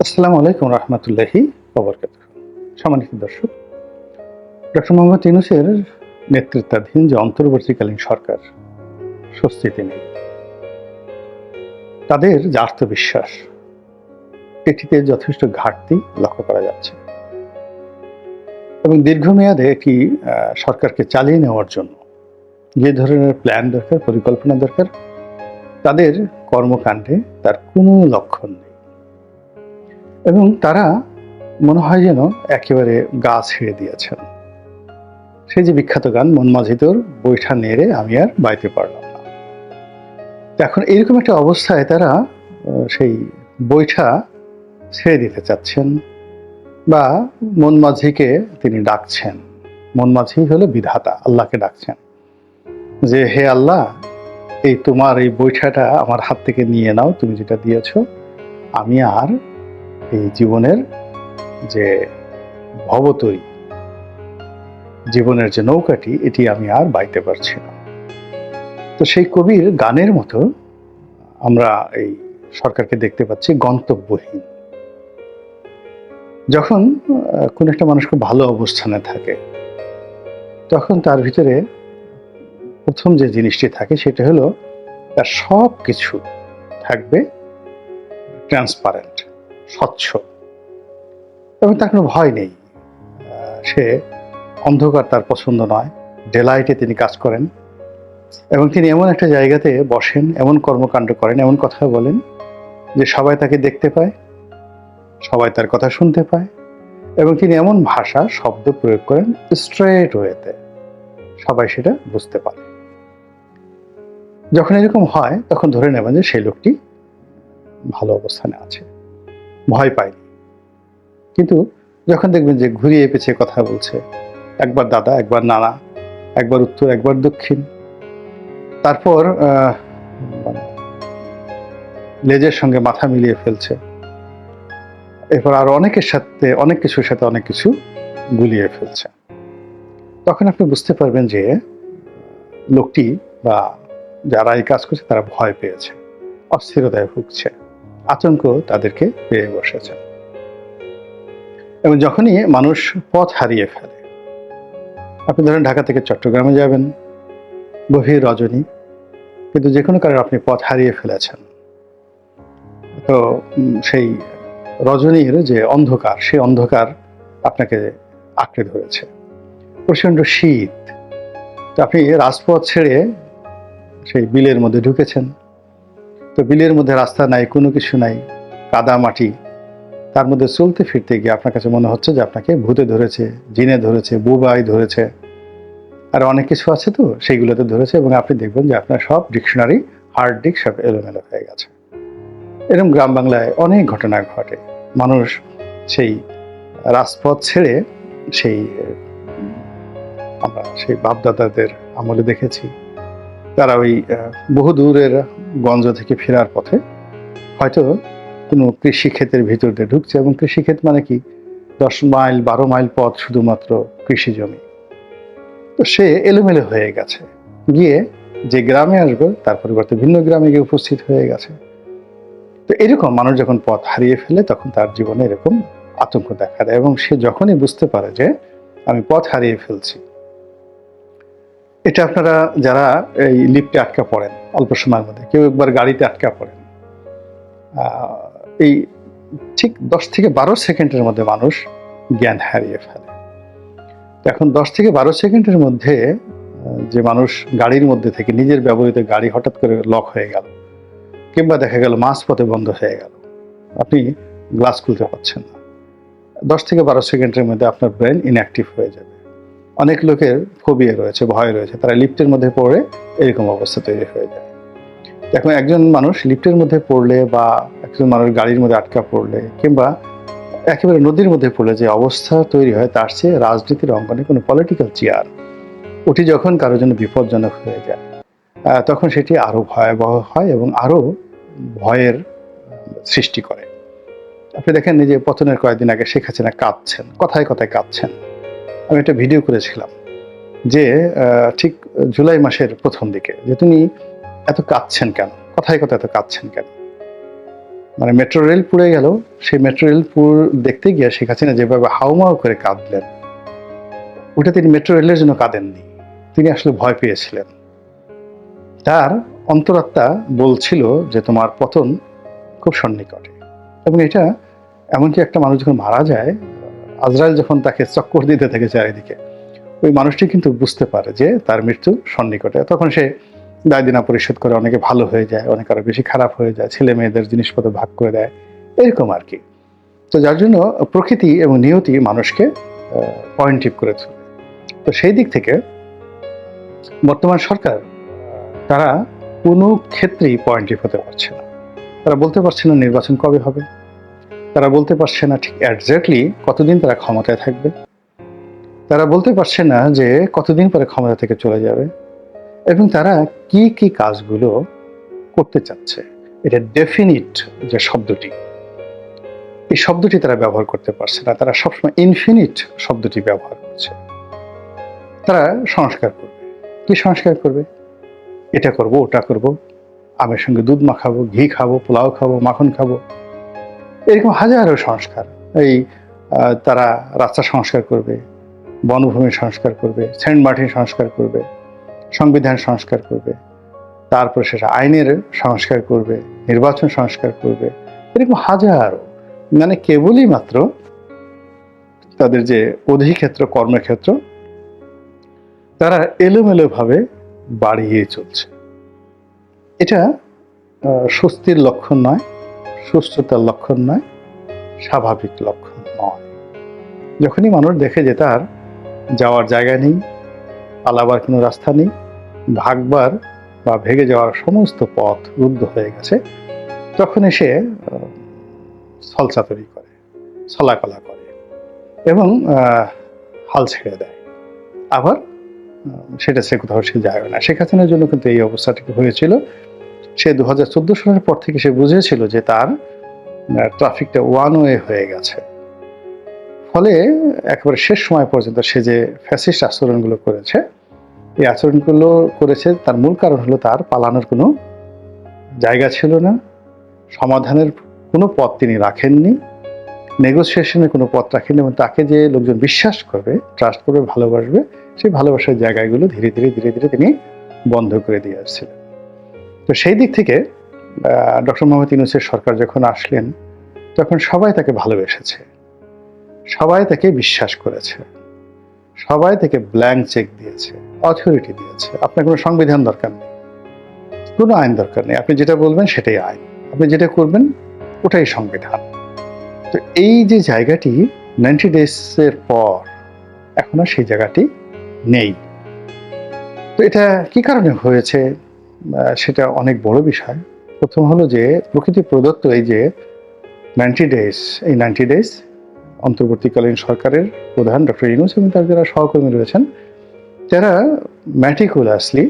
আসসালামু আলাইকুম রহমতুল্লাহি ববরকাত সম্মানিত দর্শক ডক্টর মোহাম্মদ ইউনুসের নেতৃত্বাধীন যে অন্তর্বর্তীকালীন সরকার স্বস্তিতে নেই। তাদের যে আত্মবিশ্বাস এটিতে যথেষ্ট ঘাটতি লক্ষ্য করা যাচ্ছে। এবং দীর্ঘমেয়াদে আহ, সরকারকে চালিয়ে নেওয়ার জন্য যে ধরনের প্ল্যান দরকার পরিকল্পনা দরকার তাদের কর্মকাণ্ডে তার কোনো লক্ষণ নেই। এবং তারা মনে হয় যেন একেবারে গা ছেড়ে দিয়েছেন। সেই যে বিখ্যাত গান মন মাঝি তোর বৈঠা নেড়ে আমি আর বাইতে পারলাম না। এখন এরকম একটা অবস্থায় তারা সেই বৈঠা ছেড়ে দিতে চাচ্ছেন বা মন মাঝিকে তিনি ডাকছেন। মন মাঝি হলো বিধাতা, আল্লাহকে ডাকছেন যে, হে আল্লাহ, এই তোমার এই বৈঠাটা আমার হাত থেকে নিয়ে নাও, তুমি যেটা দিয়েছ, আমি আর এই জীবনের যে ভবতরী জীবনের যে নৌকাটি, এটি আমি আর বাইতে পারছি না। তো সেই কবির গানের মতো আমরা এই সরকারকে দেখতে পাচ্ছি গন্তব্যহীন। যখন কোনো একটা মানুষ খুব ভালো অবস্থানে থাকে, তখন তার ভিতরে প্রথম যে জিনিসটি থাকে, সেটা হলো তার সব কিছু থাকবে ট্রান্সপারেন্ট স্বচ্ছ। এবং তার কোনো ভয় নেই। সে অন্ধকার তার পছন্দ নয়। ডেলাইটে তিনি কাজ করেন। এবং তিনি এমন একটা জায়গাতে বসেন, এমন কর্মকাণ্ড করেন, এমন কথা বলেন যে সবাই তাকে দেখতে পায়, সবাই তার কথা শুনতে পায় এবং তিনি এমন ভাষা, শব্দ প্রয়োগ করেন স্ট্রেট ওয়েতে সবাই সেটা বুঝতে পারে। যখন এরকম হয়, তখন ধরে নেবেন যে সেই লোকটি ভালো অবস্থানে আছে। ভয় পায়নি। কিন্তু যখন দেখবেন যে ঘুরিয়ে পেঁচিয়ে কথা বলছে, একবার দাদা, একবার নানা, একবার উত্তর, একবার দক্ষিণ, তারপর লেজের সঙ্গে মাথা মিলিয়ে ফেলছে। এরপর আরও অনেকের সাথে, অনেক কিছুর সাথে অনেক কিছু গুলিয়ে ফেলছে। তখন আপনি বুঝতে পারবেন যে লোকটি বা যারা এই কাজ করছে তারা ভয় পেয়েছে, অস্থিরতায় ভুগছে। আতঙ্ক তাদেরকে পেয়ে বসেছে। এবং যখনই মানুষ পথ হারিয়ে ফেলে, আপনি ধরেন ঢাকা থেকে চট্টগ্রামে যাবেন, গভীর রজনী, কিন্তু যে কোনো কারণে আপনি পথ হারিয়ে ফেলেছেন। তো সেই রজনীর যে অন্ধকার সেই অন্ধকার আপনাকে আঁকড়ে ধরেছে। প্রচণ্ড শীত। তো আপনি রাজপথ ছেড়ে সেই বিলের মধ্যে ঢুকেছেন। তো বিলের মধ্যে রাস্তা নাই, কোনো কিছু নাই, কাদা মাটি। তার মধ্যে চলতে ফিরতে গিয়ে আপনার কাছে মনে হচ্ছে যে আপনাকে ভূতে ধরেছে, জিনে ধরেছে, বুবাই ধরেছে। আর অনেক কিছু আছে তো, সেইগুলোতে ধরেছে এবং আপনি দেখবেন যে আপনার সব ডিকশনারি, হার্ড ডিক সব এলোমেলো হয়ে গেছে। এরকম গ্রাম বাংলায় অনেক ঘটনা ঘটে। মানুষ সেই রাজপথ ছেড়ে সেই, আমরা সেই বাপদাদাদের আমলে দেখেছি। তারা ওই বহু দূরের গঞ্জ থেকে ফেরার পথে হয়তো কোনো কৃষি ক্ষেতের ভিতর দিয়ে ঢুকছে। এবং কৃষিক্ষেত মানে কি? দশ মাইল, বারো মাইল পথ শুধুমাত্র কৃষি জমি। তো সে এলোমেলো হয়ে গেছে। গিয়ে যে গ্রামে আসবে, তার পরিবর্তে ভিন্ন গ্রামে গিয়ে উপস্থিত হয়ে গেছে। তো এরকম মানুষ যখন পথ হারিয়ে ফেলে, তখন তার জীবনে এরকম আতঙ্ক দেখা দেয়। এবং সে যখনই বুঝতে পারে যে, আমি পথ হারিয়ে ফেলছি এটা আপনারা যারা এই লিফটে আটকা পড়েন, অল্প সময়ের মধ্যে, কেউ একবার গাড়িতে আটকা পড়েন এই ঠিক দশ থেকে বারো সেকেন্ডের মধ্যে মানুষ জ্ঞান হারিয়ে ফেলে। এখন দশ থেকে বারো সেকেন্ডের মধ্যে যে মানুষ গাড়ির মধ্যে থেকে নিজের ব্যবহৃত গাড়ি হঠাৎ করে লক হয়ে গেল, কিংবা দেখা গেল মাঝপথে বন্ধ হয়ে গেল, আপনি গ্লাস খুলতে পারছেন না। দশ থেকে বারো সেকেন্ডের মধ্যে আপনার ব্রেন ইনঅ্যাক্টিভ হয়ে যাবে। অনেক লোকের ফোবিয়া রয়েছে, ভয় রয়েছে। তারা লিফটের মধ্যে পড়ে এরকম অবস্থা তৈরি হয়ে যায়। এখন একজন মানুষ লিফটের মধ্যে পড়লে বা একজন মানুষ গাড়ির মধ্যে আটকা পড়লে কিংবা একেবারে নদীর মধ্যে পড়লে যে অবস্থা তৈরি হয়, তার চেয়ে রাজনীতির অঙ্গনে কোনো পলিটিক্যাল চেয়ার ওটি যখন কারোর জন্য বিপজ্জনক হয়ে যায় তখন সেটি আরও ভয়াবহ হয় এবং আরও ভয়ের সৃষ্টি করে। আপনি দেখেন যে পতনের কয়েকদিন আগে শেখ হাসিনা কাঁদছেন, কথায় কথায় কাঁদছেন। আমি একটা ভিডিও করেছিলাম যে ঠিক জুলাই মাসের প্রথম দিকে যে তুমি এত কাঁদছেন কেন? কথায় কথায় এত কাঁদছেন কেন? মানে মেট্রো রেল পুড়ে গেল, সেই মেট্রো রেল পুর দেখতে গিয়ে শেখ হাসিনা যেভাবে হাউমাউ করে কাঁদলেন, ওটা তিনি মেট্রো রেলের জন্য কাঁদেননি। তিনি আসলে ভয় পেয়েছিলেন। তার অন্তরাত্মা বলছিল যে তোমার পতন খুব সন্নিকটে। এবং এটা এমনকি একটা মানুষ যখন মারা যায় আজরাইল যখন তাকে চক্কর দিতে থাকে চারিদিকে, ওই মানুষটি কিন্তু বুঝতে পারে যে তার মৃত্যু সন্নিকটে। তখন সে দায় দিনা পরিশোধ করে অনেকে ভালো হয়ে যায়, অনেক আরও বেশি খারাপ হয়ে যায়, ছেলে মেয়েদের জিনিসপত্র ভাগ করে দেয়, এরকম আর কি। তো যার জন্য প্রকৃতি এবং নিয়তি মানুষকে পয়েন্টিভ করে তোলে। তো সেই দিক থেকে বর্তমান সরকার তারা কোনো ক্ষেত্রেই পয়েন্টিভ হতে পারছে না। তারা বলতে পারছে না নির্বাচন কবে হবে। তারা বলতে পারছে না ঠিক একজ্যাক্টলি কতদিন তারা ক্ষমতায় থাকবে। তারা বলতে পারছে না যে কতদিন পরে ক্ষমতা থেকে চলে যাবে এবং তারা কি কি কাজগুলো করতে চাচ্ছে। এটা ডেফিনিট যে শব্দটি। এই শব্দটি তারা ব্যবহার করতে পারছে না। তারা সবসময় ইনফিনিট শব্দটি ব্যবহার করছে। তারা সংস্কার করবে। কি সংস্কার করবে? এটা করব, ওটা করব। আমের সঙ্গে দুধ মাখাবো, ঘি খাব, পোলাও খাব, মাখন খাব। এরকম হাজারো সংস্কার। এই তারা রাস্তা সংস্কার করবে, বনভূমি সংস্কার করবে, সেন্ট মার্টিন সংস্কার করবে, সংবিধান সংস্কার করবে, তারপর সেটা আইনের সংস্কার করবে, নির্বাচন সংস্কার করবে, এরকম হাজারো। মানে কেবলই মাত্র তাদের যে অধিক্ষেত্র, কর্মক্ষেত্র, তারা এলোমেলোভাবে বাড়িয়ে চলছে। এটা স্বস্তির লক্ষণ নয়। সুস্থতার লক্ষণ নয় স্বাভাবিক লক্ষণ নয়। যখনই মানুষ দেখে যে তার যাওয়ার জায়গা নেই পালাবার কোনো রাস্তা নেই ভাগবার বা ভেগে যাওয়ার সমস্ত পথ রুদ্ধ হয়ে গেছে তখন এসে আহ, ছলচাতুরি করে ছলাকলা করে এবং হাল ছেড়ে দেয়। আবার সেটা সে কোথাও সে যায় না। শেখ হাসিনার জন্য কিন্তু এই অবস্থাটি হয়েছিল। সে দু হাজার চোদ্দ সালের পর থেকে সে বুঝেছিল যে তার ট্রাফিকটা ওয়ান ওয়ে হয়ে গেছে। ফলে একেবারে শেষ সময় পর্যন্ত সে যে ফ্যাসিস্ট আচরণগুলো করেছে, এই আচরণগুলো করেছে, তার মূল কারণ হলো তার পালানোর কোনো জায়গা ছিল না, সমাধানের কোনো পথ তিনি রাখেননি নেগোসিয়েশনের কোনো পথ রাখেননি এবং তাকে যে লোকজন বিশ্বাস করবে ট্রাস্ট করবে, ভালোবাসবে, সেই ভালোবাসার জায়গাগুলো ধীরে ধীরে ধীরে ধীরে তিনি বন্ধ করে দিয়ে আসছিলেন। তো সেই দিক থেকে ডক্টর মোহাম্মদ ইউনুসের সরকার যখন আসলেন, তখন সবাই তাকে ভালোবেসেছে। সবাই তাকে বিশ্বাস করেছে। সবাই তাকে ব্ল্যাঙ্ক চেক দিয়েছে অথরিটি দিয়েছে। আপনার কোনো সংবিধান দরকার নেই, কোনো আইন দরকার নেই। আপনি যেটা বলবেন সেটাই আইন। আপনি যেটা করবেন ওটাই সংবিধান। তো এই যে জায়গাটি নাইনটি ডেজের পর এখন আর সেই জায়গাটি নেই। তো এটা কি কারণে হয়েছে? সেটা অনেক বড় বিষয়। প্রথম হলো যে, প্রকৃতি প্রদত্ত এই যে নাইনটি ডেজ এই নাইনটি ডেজ অন্তর্বর্তীকালীন সরকারের প্রধান ডক্টর ইউনুস এবং তার যারা সহকর্মী রয়েছেন তারা ম্যাটিকুলাসলি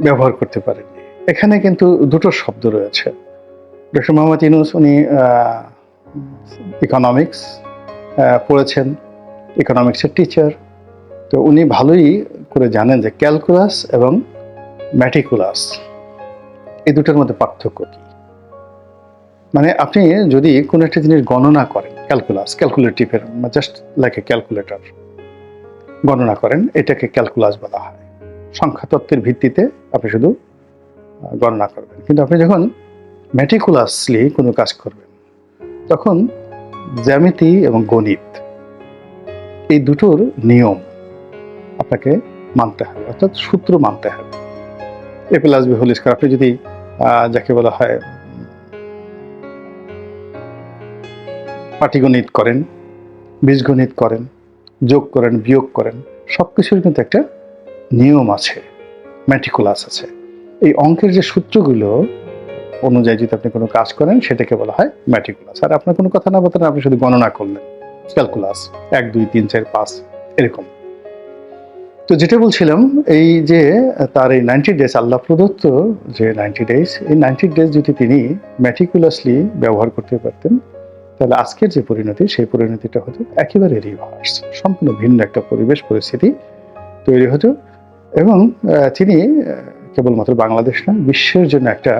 ব্যবহার করতে পারেন। এখানে কিন্তু দুটো শব্দ রয়েছে। ডক্টর মোহাম্মদ ইউনুস, উনি ইকোনমিক্স পড়েছেন। ইকোনমিক্সের টিচার তো উনি ভালোই করে জানেন যে ক্যালকুলাস এবং ম্যাটিকুলাস, এই দুটোর মধ্যে পার্থক্য কি? মানে আপনি যদি কোনো একটা জিনিস গণনা করেন, ক্যালকুলাস, ক্যালকুলেটিভের জাস্ট লাইক এ ক্যালকুলেটর গণনা করেন, এটাকে ক্যালকুলাস বলা হয়। সংখ্যা তত্ত্বের ভিত্তিতে আপনি শুধু গণনা করবেন। কিন্তু আপনি যখন ম্যাটিকুলাসলি কোনো কাজ করবেন, তখন জ্যামিতি এবং গণিত, এই দুটোর নিয়ম আপনাকে মানতে হবে, অর্থাৎ সূত্র মানতে হবে। A plus B whole square আপনি যদি যাকে বলা হয়, পাটিগণিত করেন, বীজগণিত করেন, যোগ করেন, বিয়োগ করেন সব কিছুর কিন্তু একটা নিয়ম আছে ম্যাটিকুলাস আছে। এই অঙ্কের যে সূত্রগুলো অনুযায়ী যদি আপনি কোনো কাজ করেন, সেটাকে বলা হয় ম্যাটিকুলাস আর আপনার কোনো কথা না বলতেন আপনি শুধু গণনা করলেন। ক্যালকুলাস এক, দুই, তিন, চার, পাঁচ, এরকম। তো যেটা বলছিলাম, এই যে তার এই নাইনটি ডেজ আল্লাহ প্রদত্ত যে নাইনটি ডেজ এই নাইনটি ডেজ যদি তিনি ম্যাটিকুলাসলি ব্যবহার করতে পারতেন, তাহলে আজকের যে পরিণতি, সেই পরিণতিটা হতো একেবারে রিভার্স সম্পূর্ণ ভিন্ন একটা পরিবেশ, পরিস্থিতি তৈরি হতো। এবং তিনি কেবলমাত্র বাংলাদেশ না, বিশ্বের জন্য একটা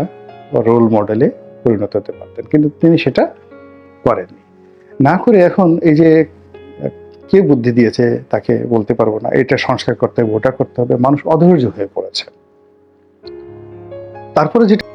রোল মডেলে পরিণত হতে পারতেন। কিন্তু তিনি সেটা করেননি। না করে এখন এই যে কে বুদ্ধি দিয়েছে তাকে বলতে পারব না। এটা সংস্কার করতে হবে, ওটা করতে হবে। মানুষ অধৈর্য হয়ে পড়েছে। তারপরে যেটা